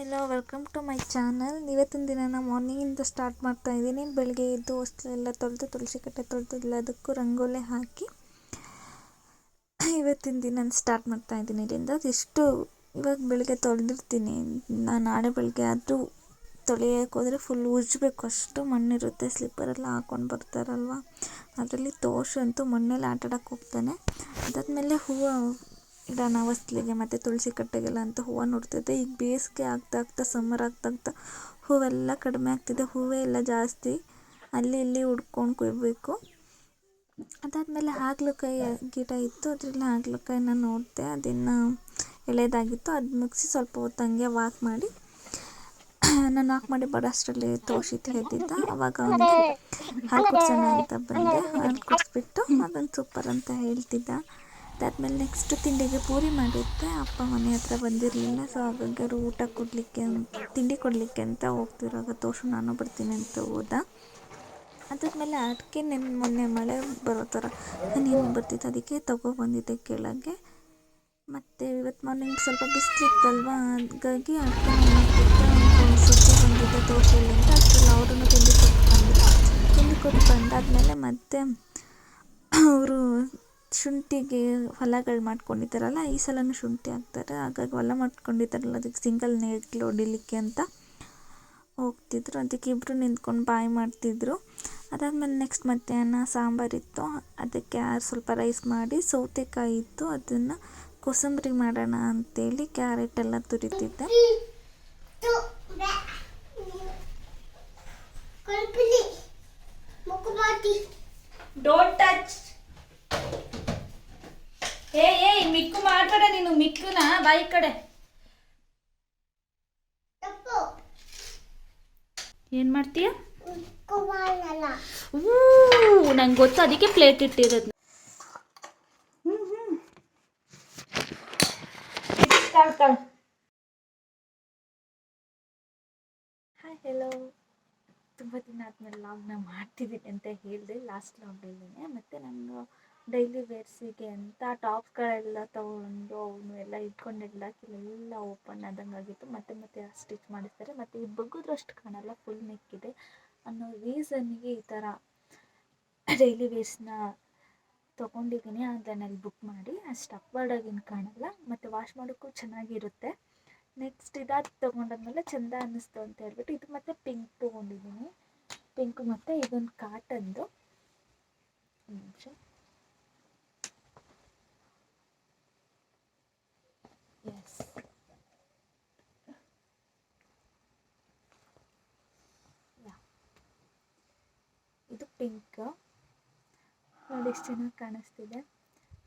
Hello welcome to my channel ಇವತ್ತಿನ ದಿನ ನಾನು ಮಾರ್ನಿಂಗಿಂದ ಸ್ಟಾರ್ಟ್ ಮಾಡ್ತಾ ಇದ್ದೀನಿ. ಬೆಳಗ್ಗೆ ಎದ್ದು ಎಲ್ಲ ತೊಳೆದು, ತುಳಸಿ ಕಟ್ಟೆ ತೊಳೆದು, ಎಲ್ಲದಕ್ಕೂ ರಂಗೋಲಿ ಹಾಕಿ ಇವತ್ತಿನ ದಿನ ಸ್ಟಾರ್ಟ್ ಮಾಡ್ತಾ ಇದ್ದೀನಿ. ಇಲ್ಲಿಂದ ಎಷ್ಟು ಇವಾಗ ಬೆಳಗ್ಗೆ ತೊಳೆದಿರ್ತೀನಿ. ನಾನು ನಾಳೆ ಬೆಳಗ್ಗೆ ಆದರೂ ತೊಳೆಯೋಕೆ ಹೋದರೆ ಫುಲ್ ಉಜ್ಜಬೇಕು ಅಷ್ಟು ಮಣ್ಣಿರುತ್ತೆ. ಸ್ಲಿಪ್ಪರೆಲ್ಲ ಹಾಕ್ಕೊಂಡು ಬರ್ತಾರಲ್ವ? ಅದರಲ್ಲಿ ತೋಷ ಅಂತೂ ಮಣ್ಣಲ್ಲಿ ಆಟಾಡೋಕೆ ಹೋಗ್ತಾನೆ. ಅದಾದಮೇಲೆ ಹೂವು ಇಡೋಣ ಹೊಸ್ಲಿಗೆ ಮತ್ತು ತುಳಸಿ ಕಟ್ಟೆಗೆಲ್ಲ ಅಂತ ಹೂವು ನೋಡ್ತಿದ್ದೆ ಈಗ ಬೇಸಿಗೆ ಆಗ್ತಾ ಆಗ್ತಾ ಸಮ್ಮರ್ ಆಗ್ತಾ ಆಗ್ತಾ ಹೂವೆಲ್ಲ ಕಡಿಮೆ ಆಗ್ತಿದೆ. ಹೂವೇ ಇಲ್ಲ ಜಾಸ್ತಿ. ಅಲ್ಲಿ ಇಲ್ಲಿ ಹುಡ್ಕೊಂಡು ಕೊಯ್ಬೇಕು. ಅದಾದಮೇಲೆ ಹಾಗಲಕಾಯಿ ಗಿಡ ಇತ್ತು. ಅದರಲ್ಲಿ ಹಾಗಲಕಾಯಿನ ನೋಡಿದೆ. ಅದನ್ನು ಎಳೆದಾಗಿತ್ತು. ಅದು ಮುಗಿಸಿ ಸ್ವಲ್ಪ ಹೊತ್ತು ಹಂಗೆ ವಾಕ್ ಮಾಡಿ ನಾನು ವಾಕ್ ಮಾಡಿ ಬರೋಷ್ಟರಲ್ಲಿ ತೋಷಿತ್ ಎದ್ದಿದ್ದ. ಅವಾಗ ಅವನಿಗೆ ಹಾಲು ಕುಡ್ಸೋಣ ಅಂತ ಬಂದೆ. ಹಾಲು ಕುಡಿಸ್ಬಿಟ್ಟು ಅದೊಂದು ಸೂಪರ್ ಅಂತ ಹೇಳ್ತಿದ್ದ. ಅದಾದಮೇಲೆ ನೆಕ್ಸ್ಟ್ ತಿಂಡಿಗೆ ಪೂರಿ ಮಾಡಿದ್ದೆ. ಅಪ್ಪ ಮನೆ ಹತ್ರ ಬಂದಿರಲಿಲ್ಲ. ಸೊ ಹಾಗಾಗಿ ಅವರು ಊಟ ಕೊಡಲಿಕ್ಕೆ ತಿಂಡಿ ಕೊಡಲಿಕ್ಕೆ ಅಂತ ಹೋಗ್ತಿರುವಾಗ ತೋಷು ನಾನು ಬರ್ತೀನಿ ಅಂತ ಹೋದ. ಅದಾದಮೇಲೆ ಅಡಿಕೆ ನೆನ್, ಮೊನ್ನೆ ಮಳೆ ಬರೋ ಥರ ನೀನು ಬರ್ತಿತ್ತು ಅದಕ್ಕೆ ತೊಗೊಬಂದಿದ್ದೆ ಕೆಳಗೆ. ಮತ್ತು ಇವತ್ತು ಮಾರ್ನಿಂಗ್ ಸ್ವಲ್ಪ ಬಿಸಿಲಿತ್ತಲ್ವ ಹಾಗಾಗಿ ಅಡಿಕೆ ಸುದ್ದಿ ಬಂದಿದ್ದೆ ತೋಟದಲ್ಲಿ ಅಂತ. ಅಷ್ಟರಲ್ಲಿ ಅವರನ್ನು ತಿಂಡಿ ಕೊಟ್ಟು ಬಂದರು. ತಿಂಡಿ ಕೊಟ್ಟು ಬಂದಾದಮೇಲೆ ಮತ್ತೆ ಅವರು ಶುಂಠಿಗೆ ಹೊಲಗಳು ಮಾಡ್ಕೊಂಡಿದ್ದಾರಲ್ಲ ಈ ಸಲವೂ ಶುಂಠಿ ಹಾಕ್ತಾರೆ. ಹಾಗಾಗಿ ಹೊಲ ಮಾಡ್ಕೊಂಡಿದ್ದಾರಲ್ಲ ಅದಕ್ಕೆ ಸಿಂಗಲ್ ನೇಗಿಲು ಹೊಡಿಲಿಕ್ಕೆ ಅಂತ ಹೋಗ್ತಿದ್ರು. ಅದಕ್ಕೆ ಇಬ್ಬರು ನಿಂತ್ಕೊಂಡು ಬಾಯಿ ಮಾಡ್ತಿದ್ರು. ಅದಾದಮೇಲೆ ನೆಕ್ಸ್ಟ್ ಮಧ್ಯಾಹ್ನ ಸಾಂಬಾರಿತ್ತು ಅದಕ್ಕೆ ಸ್ವಲ್ಪ ರೈಸ್ ಮಾಡಿ ಸೌತೆಕಾಯಿ ಇತ್ತು. ಅದನ್ನು ಕೋಸಂಬರಿ ಮಾಡೋಣ ಅಂತೇಳಿ ಕ್ಯಾರೆಟ್ ಎಲ್ಲ ತುರಿತಿದ್ದೆ. ಡೋಂಟ್ ಟಚ್ ಏ ಏಯ್ ಮಿಕ್ಕು ಮಾಡ್ಬೇಡ ನೀನು ಮಿಕ್ಕುನ ಬಾಯಿ ಕಡೆ. ಏನ್ ಮಾಡ್ತೀಯ? ನಂಗೆ ಗೊತ್ತು ಅದಕ್ಕೆ ಪ್ಲೇಟ್ ಇಟ್ಟಿರೋದು. ಹಾಯ್ ಹೆಲೋ ತುಂಬ ದಿನ ಆದಮೇಲೆ ಲಾಗ್ನ ಮಾಡ್ತಿದ್ದೀನಿ ಅಂತ ಹೇಳಿದೆ. ಲಾಸ್ಟ್ ಲಾಗ್ನಲ್ಲಿನೇ ಮತ್ತು ನಾನು ಡೈಲಿ ವೇರ್ಸಿಗೆ ಅಂತ ಟಾಪ್ಸ್ಗಳೆಲ್ಲ ತೊಗೊಂಡು ಅವನು ಎಲ್ಲ ಇಟ್ಕೊಂಡೆಲ್ಲ ಎಲ್ಲ ಓಪನ್ ಆದಂಗೆ ಆಗಿತ್ತು. ಮತ್ತೆ ಮತ್ತೆ ಸ್ಟಿಚ್ ಮಾಡಿಸ್ತಾರೆ. ಮತ್ತು ಇದು ಬಗ್ಗಿದ್ರು ಅಷ್ಟು ಕಾಣಲ್ಲ ಫುಲ್ ನೆಕ್ಕಿದೆ ಅನ್ನೋ ರೀಸನ್ನಿಗೆ ಈ ಥರ ಡೈಲಿ ವೇರ್ಸ್ನ ತೊಗೊಂಡಿದ್ದೀನಿ. ಆನ್ಲೈನಲ್ಲಿ ಬುಕ್ ಮಾಡಿ. ಅಷ್ಟು ಅಪ್ವರ್ಡಾಗೇನು ಕಾಣಲ್ಲ. ಮತ್ತು ವಾಶ್ ಮಾಡೋಕ್ಕೂ ಚೆನ್ನಾಗಿರುತ್ತೆ. ನೆಕ್ಸ್ಟ್ ಇದಾದ ತೊಗೊಂಡಾದ್ಮೇಲೆ ಚೆಂದ ಅನ್ನಿಸ್ತು ಅಂತ ಹೇಳ್ಬಿಟ್ಟು ಇದು ಮತ್ತೆ ಪಿಂಕ್ ತೊಗೊಂಡಿದ್ದೀನಿ. ಪಿಂಕ್ ಮತ್ತು ಇದೊಂದು ಕಾಟನ್ದು ನಿಮಿಷ ಎಸ್ ಇದು ಪಿಂಕ್ ನೋಡಿ ಎಷ್ಟು ಚೆನ್ನಾಗಿ ಕಾಣಿಸ್ತಿದೆ.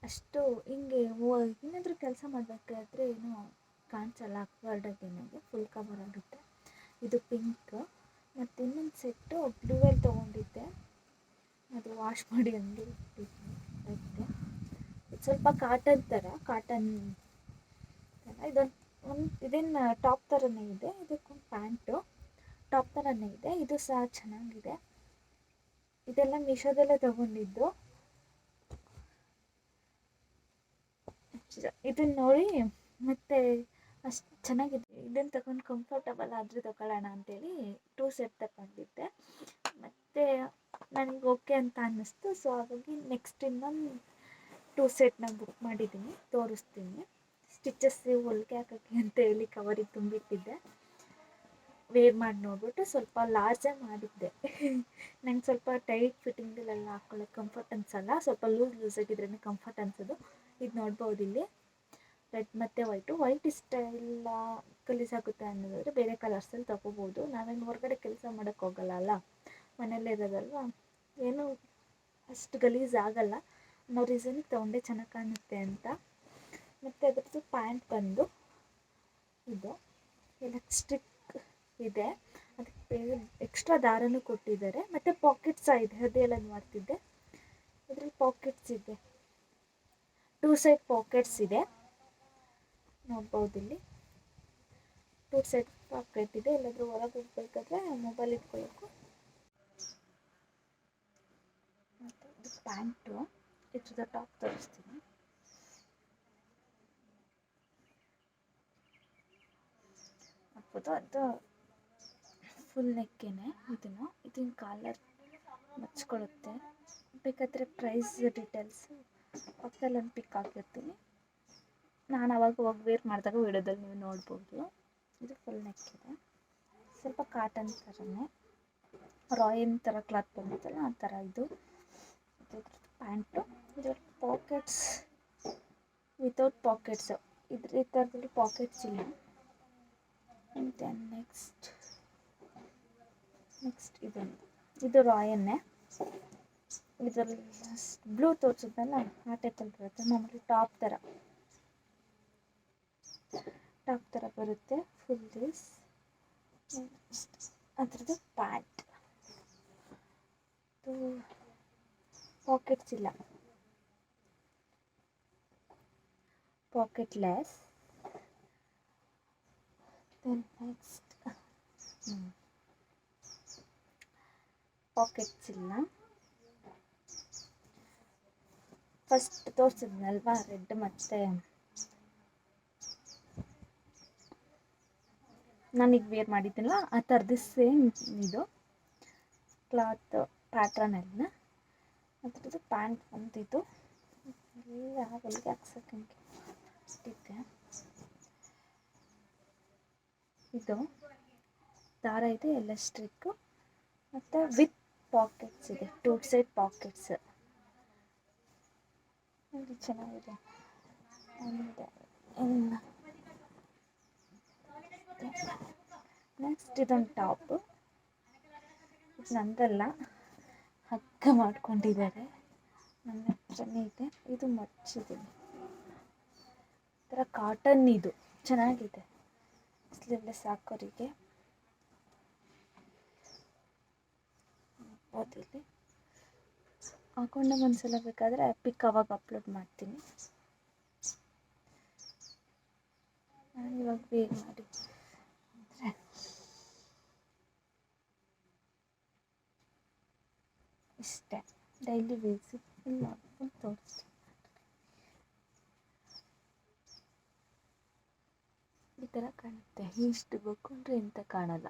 ಅಷ್ಟು ಹಿಂಗೆ ಏನಾದರೂ ಕೆಲಸ ಮಾಡಬೇಕಾದ್ರೆ ಏನು ಕಾಣಿಸಲ್ಲ ಅಕ್ವರ್ಡಾಗಿ ನನಗೆ ಫುಲ್ ಕವರ್ ಆಗುತ್ತೆ. ಇದು ಪಿಂಕ್ ಮತ್ತು ಇನ್ನೊಂದು ಸೆಟ್ಟು ಬ್ಲೂವೆಲ್ ತೊಗೊಂಡಿದ್ದೆ. ಅದು ವಾಶ್ ಮಾಡಿ ಹಂಗೆ ಇಟ್ಟಿದ್ದೆ ಸ್ವಲ್ಪ ಕಾಟನ್ ಥರ ಕಾಟನ್ ಥರ ಇದೊಂದು, ಒಂದು, ಇದೇನು ಟಾಪ್ ಥರನೇ ಇದೆ, ಇದಕ್ಕೊಂದು ಪ್ಯಾಂಟು ಟಾಪ್ ಥರನೇ ಇದೆ, ಇದು ಸಹ ಚೆನ್ನಾಗಿದೆ. ಇದೆಲ್ಲ ಮೀಶೋದಲ್ಲೇ ತೊಗೊಂಡಿದ್ದು. ಇದನ್ನ ನೋಡಿ ಮತ್ತೆ ಅಷ್ಟು ಚೆನ್ನಾಗಿದೆ. ಇದನ್ನು ತಗೊಂಡು ಕಂಫರ್ಟಬಲ್ ಆದರೆ ತಗೊಳ್ಳೋಣ ಅಂತೇಳಿ ಟೂ ಸೆಟ್ ತಗೊಂಡಿದ್ದೆ. ಮತ್ತು ನನಗೆ ಓಕೆ ಅಂತ ಅನ್ನಿಸ್ತು. ಸೊ ಹಾಗಾಗಿ ನೆಕ್ಸ್ಟ್ ಇನ್ನೊಂದು ಟೂ ಸೆಟ್ನ ಬುಕ್ ಮಾಡಿದ್ದೀನಿ. ತೋರಿಸ್ತೀನಿ. ಸ್ಟಿಚಸ್ ಹೊಲಿಗೆ ಹಾಕೋಕ್ಕೆ ಅಂತ ಹೇಳಿ ಕವರಿಗೆ ತುಂಬಿಟ್ಟಿದ್ದೆ. ವೇರ್ ಮಾಡಿ ನೋಡ್ಬಿಟ್ಟು ಸ್ವಲ್ಪ ಲಾರ್ಜೇ ಮಾಡಿದ್ದೆ. ನಂಗೆ ಸ್ವಲ್ಪ ಟೈಟ್ ಫಿಟ್ಟಿಂಗಲ್ಲೆಲ್ಲ ಹಾಕ್ಕೊಳ್ಳೋಕೆ ಕಂಫರ್ಟ್ ಅನ್ಸಲ್ಲ. ಸ್ವಲ್ಪ ಲೂಸ್ ಲೂಸ್ ಆಗಿದ್ರೇ ಕಂಫರ್ಟ್ ಅನ್ಸೋದು. ಇದು ನೋಡ್ಬೋದು ಇಲ್ಲಿ. ರೆಡ್ ಮತ್ತು ವೈಟು ವೈಟ್ ಇಷ್ಟ ಇಲ್ಲ ಕಲೀಸಾಗುತ್ತೆ ಅನ್ನೋದಾದರೆ ಬೇರೆ ಕಲರ್ಸಲ್ಲಿ ತೊಗೋಬೋದು. ನಾವೇನು ಹೊರಗಡೆ ಕೆಲಸ ಮಾಡೋಕ್ಕೆ ಹೋಗಲ್ಲ ಅಲ್ಲ? ಮನೆಯಲ್ಲೇ ಇರೋದಲ್ವ? ಏನು ಅಷ್ಟು ಗಲೀಜು ಆಗಲ್ಲ. ಅನ್ನೋ ರೀಸನ್ ತೊಗೊಂಡೆ ಚೆನ್ನಾಗಿ ಕಾಣುತ್ತೆ ಅಂತ. ಮತ್ತು ಅದ್ರದ್ದು ಪ್ಯಾಂಟ್ ಬಂದು ಇದು ಎಲೆಕ್ಟ್ರಿಕ್ ಇದೆ. ಅದಕ್ಕೆ ಎಕ್ಸ್ಟ್ರಾ ದಾರನೂ ಕೊಟ್ಟಿದ್ದಾರೆ. ಮತ್ತು ಪಾಕೆಟ್ಸ್ ಇದೆ. ಅದೆಲ್ಲ ಮಾಡ್ತಿದ್ದೆ. ಅದ್ರಲ್ಲಿ ಪಾಕೆಟ್ಸ್ ಇದೆ. ಟೂ ಸೈಡ್ ಪಾಕೆಟ್ಸ್ ಇದೆ. ನೋಡ್ಬೋದು ಇಲ್ಲಿ. ಟೂ ಸೈಡ್ ಪಾಕೆಟ್ ಇದೆ. ಎಲ್ಲಾದರೂ ಹೊರಗೆ ಹೋಗ್ಬೇಕಾದ್ರೆ ಮೊಬೈಲ್ ಇಟ್ಕೊಳ್ಬೇಕು ಮತ್ತು ಇದು ಪ್ಯಾಂಟು ಇದ್ರದ ಟಾಪ್ ತೋರಿಸ್ತೀನಿ. ಹಾಕ್ಬೋದು ಅದು ಫುಲ್ ನೆಕ್ಕೇನೆ ಇದನ್ನು. ಇದನ್ನ ಕಾಲರ್ ಮಚ್ಕೊಳ್ಳುತ್ತೆ. ಬೇಕಾದರೆ ಪ್ರೈಸ್ ಡೀಟೇಲ್ಸ್ ಪಕ್ಕದಲ್ಲಿ ಒಂದು ಪಿಕ್ ಹಾಕಿರ್ತೀನಿ. ನಾನು ಅವಾಗ ಹೋಗಿ ವೇರ್ ಮಾಡಿದಾಗ ವಿಡಿಯೋದಲ್ಲಿ ನೀವು ನೋಡ್ಬೋದು. ಇದು ಫುಲ್ ನೆಕ್ ಇದೆ. ಸ್ವಲ್ಪ ಕಾಟನ್ ಥರನೇ ರಾಯನ್ ಥರ ಕ್ಲಾತ್ ಬಂದಿತ್ತಲ್ಲ, ಆ ಥರ ಇದು. ಪ್ಯಾಂಟು ಇದ್ರ ಪಾಕೆಟ್ಸ್ ವಿತೌಟ್ ಪಾಕೆಟ್ಸು ಇದ್ರ ಈ ಥರದಲ್ಲಿ ಪಾಕೆಟ್ಸ್ ಇಲ್ಲ. ದೆನ್ ನೆಕ್ಸ್ಟ್ ನೆಕ್ಸ್ಟ್ ಇದು ಇದು ರಾಯನ್ನೇ ಇದರಲ್ಲಿ ಬ್ಲೂ ತೋರಿಸಿದ್ನಲ್ಲ ಆ ಟೈಪಲ್ಲಿ ಬರುತ್ತೆ. ಮಾಮೂಲಿ ಟಾಪ್ ಥರ ಟಾಪ್ ಥರ ಬರುತ್ತೆ. ಫುಲ್ ದಿಸ್ ಅದ್ರದ್ದು ಪ್ಯಾಂಟ್ ಪಾಕೆಟ್ಸ್ ಇಲ್ಲ. Pocket less then next pockets ಇಲ್ಲ. ಫಸ್ಟ್ ತೋರಿಸಿದ್ನಲ್ವಾ ರೆಡ್ ಮತ್ತು? ನಾನೀಗ ವೇರ್ ಮಾಡಿದ್ದೀನಲ್ಲ, ಆ ಥರದ್ದು ಸೇಮ್ ಇದು. ಕ್ಲಾತ್ ಪ್ಯಾಟ್ರನ್ ಎಲ್ಲ ಅದ್ರದ್ದು ಪ್ಯಾಂಟ್ ಬಂದಿದ್ದು ಎಲ್ಲ ಹೊಲಿಗೆ ಹಾಕ್ಸೋಕ್ಕೆ ಇದು ದಾರ ಇದೆ, ಎಲ್ಲ ಸ್ಟ್ರಿಕ್ಕು ಮತ್ತು ವಿತ್ ಪಾಕೆಟ್ಸ್ ಇದೆ ಟೂ ಸೈಡ್ ಪಾಕೆಟ್ಸ್ ಇದು ಚೆನ್ನಾಗಿದೆ. ಇನ್ನು ನೆಕ್ಸ್ಟ್ ಇದೊಂದು ಟಾಪು. ಇದು ನಂದಲ್ಲ. ಹಗ್ಗ ಮಾಡ್ಕೊಂಡಿದ್ದಾರೆ. ನನ್ನ ಹತ್ರನೇ ಇದೆ. ಇದು ಮಚ್ಚಿದೆ ಥರ ಕಾಟನ್ ಇದು. ಚೆನ್ನಾಗಿದೆ. ಸ್ಲೀವ್ಲೆಸ್ ಸಾಕೋರಿಗೆ. ಓದಿಲ್ಲಿ ಹಾಕೊಂಡಾಗ ಒಂದ್ಸಲ ಬೇಕಾದರೆ ಪಿಕ್ ಅವಾಗ ಅಪ್ಲೋಡ್ ಮಾಡ್ತೀನಿ. ನಾನು ಇವಾಗ ಬೇಗ ಮಾಡಿ. ಇಷ್ಟೇ. ಡೈಲಿ ಬೇಸಿಕ್ ಫುಲ್ ತೋರಿಸ್ತೀನಿ. ಈ ಥರ ಕಾಣುತ್ತೆ. ಇಷ್ಟು ಬಕ್ಕೊಂಡ್ರೆ ಎಂತ ಕಾಣಲ್ಲ.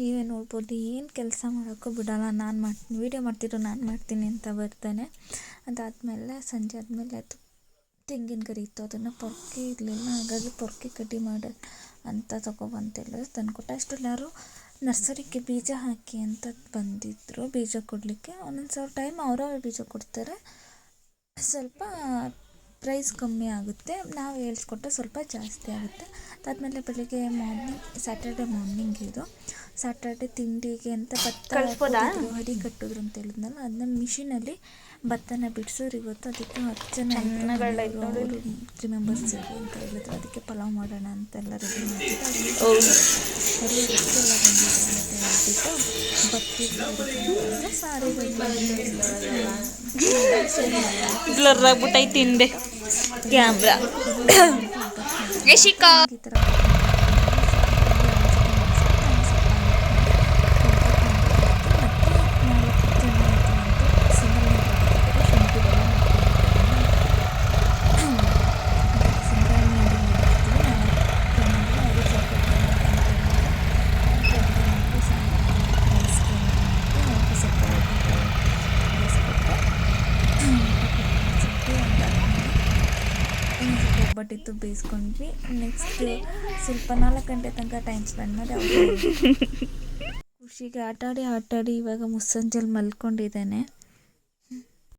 ನೀವೇ ನೋಡ್ಬೋದು ಏನು ಕೆಲಸ ಮಾಡೋಕ್ಕೂ ಬಿಡೋಲ್ಲ. ನಾನು ಮಾಡ್ತೀನಿ ವೀಡಿಯೋ ಮಾಡ್ತಿದ್ರು ನಾನು ಮಾಡ್ತೀನಿ ಅಂತ ಬರ್ತಾನೆ. ಅದಾದಮೇಲೆ ಸಂಜೆ ಆದಮೇಲೆ ಅದು ತೆಂಗಿನ ಗರಿ ಇತ್ತು, ಅದನ್ನು ಪೊರ್ಕೆ ಇರಲಿಲ್ಲ. ಹಾಗಾಗಿ ಪೊರ್ಕೆ ಕಡ್ಡಿ ಮಾಡ ಅಂತ ತಗೊಬಂತೆಲ್ಲ ತಂದುಕೊಟ್ಟ. ಅಷ್ಟರಲ್ಲಿ ಯಾರು ನರ್ಸರಿಗೆ ಬೀಜ ಹಾಕಿ ಅಂತ ಬಂದಿದ್ದರು ಬೀಜ ಕೊಡಲಿಕ್ಕೆ. ಒಂದೊಂದು ಸಾವಿರ ಟೈಮ್ ಅವರವ್ರ ಬೀಜ ಕೊಡ್ತಾರೆ. ಸ್ವಲ್ಪ ಪ್ರೈಸ್ ಕಮ್ಮಿ ಆಗುತ್ತೆ. ನಾವು ಹೇಳ್ಸ್ಕೊಟ್ರೆ ಸ್ವಲ್ಪ ಜಾಸ್ತಿ ಆಗುತ್ತೆ. ಅದಾದಮೇಲೆ ಬೆಳಿಗ್ಗೆ ಮಾರ್ನಿಂಗ್ ಸ್ಯಾಟರ್ಡೆ ಮಾರ್ನಿಂಗ್ ಇದು. ಸ್ಯಾಟರ್ಡೆ ತಿಂಡಿಗೆ ಅಂತ ಭತ್ತ ಹರಿ ಕಟ್ಟಿದ್ರು ಅಂತ ಹೇಳಿದ್ನಲ್ಲ ಅದನ್ನ ಮಿಷಿನಲ್ಲಿ ಭತ್ತನ ಬಿಡಿಸೋರು ಇವತ್ತು ಅದಕ್ಕೆ ಹತ್ತು ಜನ ನೋಡಿ. ತ್ರೀ ಮೆಂಬರ್ಸ್ ಅಂತ ಹೇಳಿದ್ರು ಅದಕ್ಕೆ ಪಲಾವ್ ಮಾಡೋಣ ಅಂತೆಲ್ಲ ರೆಡಿ ಮಾಡಿದ್ರು ಎಲ್ಲ ಬಂದಿದ್ರು ಅಂತ ಹೇಳ್ಬಿಟ್ಟು ಭತ್ತ ಸಾರಿ ಬ್ಲರ್ ಆಗ್ಬಿಟ್ಟೈತಿ ಹಿಂದೆ ಕ್ಯಾಮ್ರಾ. ಯಶಿಕಾ. ಈ ಥರ ಒಬ್ಬಟ್ಟಿತ್ತು ಬೇಯಿಸ್ಕೊಂಡ್ವಿ. ನೆಕ್ಸ್ಟ್ ಸ್ವಲ್ಪ ನಾಲ್ಕು ಗಂಟೆ ತನಕ ಟೈಮ್ ಸ್ಪೆಂಡ್ ಮಾಡಿ ಖುಷಿಗೆ ಆಟಾಡಿ ಆಟಾಡಿ ಇವಾಗ ಮುಸ್ಸಂಜೆಲಿ ಮಲ್ಕೊಂಡಿದ್ದಾನೆ.